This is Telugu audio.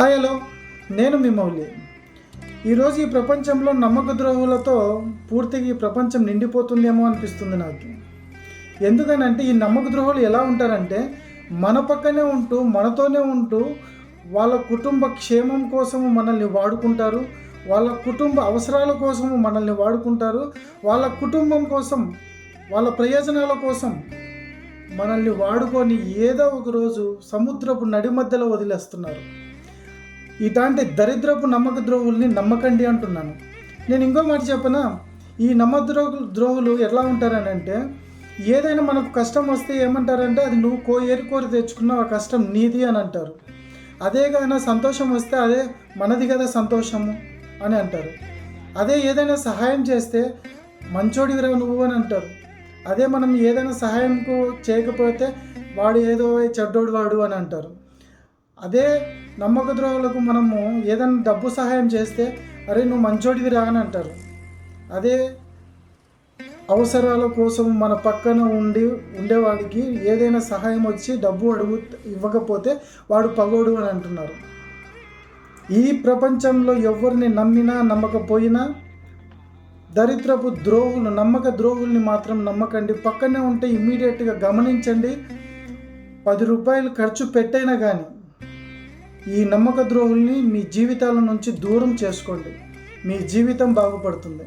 Hi hello. నేను మీ మౌలి. ఈరోజు ఈ ప్రపంచంలో నమ్మక ద్రోహులతో పూర్తిగా ఈ ప్రపంచం నిండిపోతుందేమో అనిపిస్తుంది నాకు. ఎందుకనంటే ఈ నమ్మక ద్రోహులు ఎలా ఉంటారంటే మన పక్కనే ఉంటూ మనతోనే ఉంటూ వాళ్ళ కుటుంబ క్షేమం కోసము మనల్ని వాడుకుంటారు వాళ్ళ కుటుంబ అవసరాల కోసము మనల్ని వాడుకుంటారు వాళ్ళ కుటుంబం కోసం వాళ్ళ ప్రయోజనాల కోసం మనల్ని వాడుకొని ఏదో ఒక రోజు సముద్రపు నడి మధ్యలో వదిలేస్తున్నారు. ఇలాంటి దరిద్రపు నమ్మక ద్రోవుల్ని నమ్మకండి అంటున్నాను. నేను ఇంకో మాట చెప్పనా? ఈ నమ్మద్రో ద్రోహులు ఎలా ఉంటారని అంటే ఏదైనా మనకు కష్టం వస్తే ఏమంటారంటే అది నువ్వు కో ఏరి కోరి తెచ్చుకున్నావు ఆ కష్టం నీది అని అంటారు. అదే కానీ సంతోషం వస్తే అదే మనది కదా సంతోషము అని అంటారు. అదే ఏదైనా సహాయం చేస్తే మంచోడివిరా నువ్వు అని అంటారు. అదే మనం ఏదైనా సహాయంకు చేయకపోతే వాడు ఏదో చెడ్డోడు వాడు అని అంటారు. అదే నమ్మక ద్రోహులకు మనము ఏదైనా డబ్బు సహాయం చేస్తే అరే నువ్వు మంచోడివి రా అని అంటారు. అదే అవసరాల కోసం మన పక్కన ఉండి ఉండేవాడికి ఏదైనా సహాయం వచ్చి డబ్బు అడుగు ఇవ్వకపోతే వాడు పగోడు అని అంటున్నారు. ఈ ప్రపంచంలో ఎవరిని నమ్మినా నమ్మకపోయినా దరిద్రపు ద్రోహులు నమ్మక ద్రోహుల్ని మాత్రం నమ్మకండి. పక్కనే ఉంటే ఇమ్మీడియట్గా గమనించండి. పది రూపాయలు ఖర్చు పెట్టైనా కానీ ఈ నమ్మక ద్రోహుల్ని మీ జీవితాల నుంచి దూరం చేసుకోండి. మీ జీవితం బాగుపడుతుంది.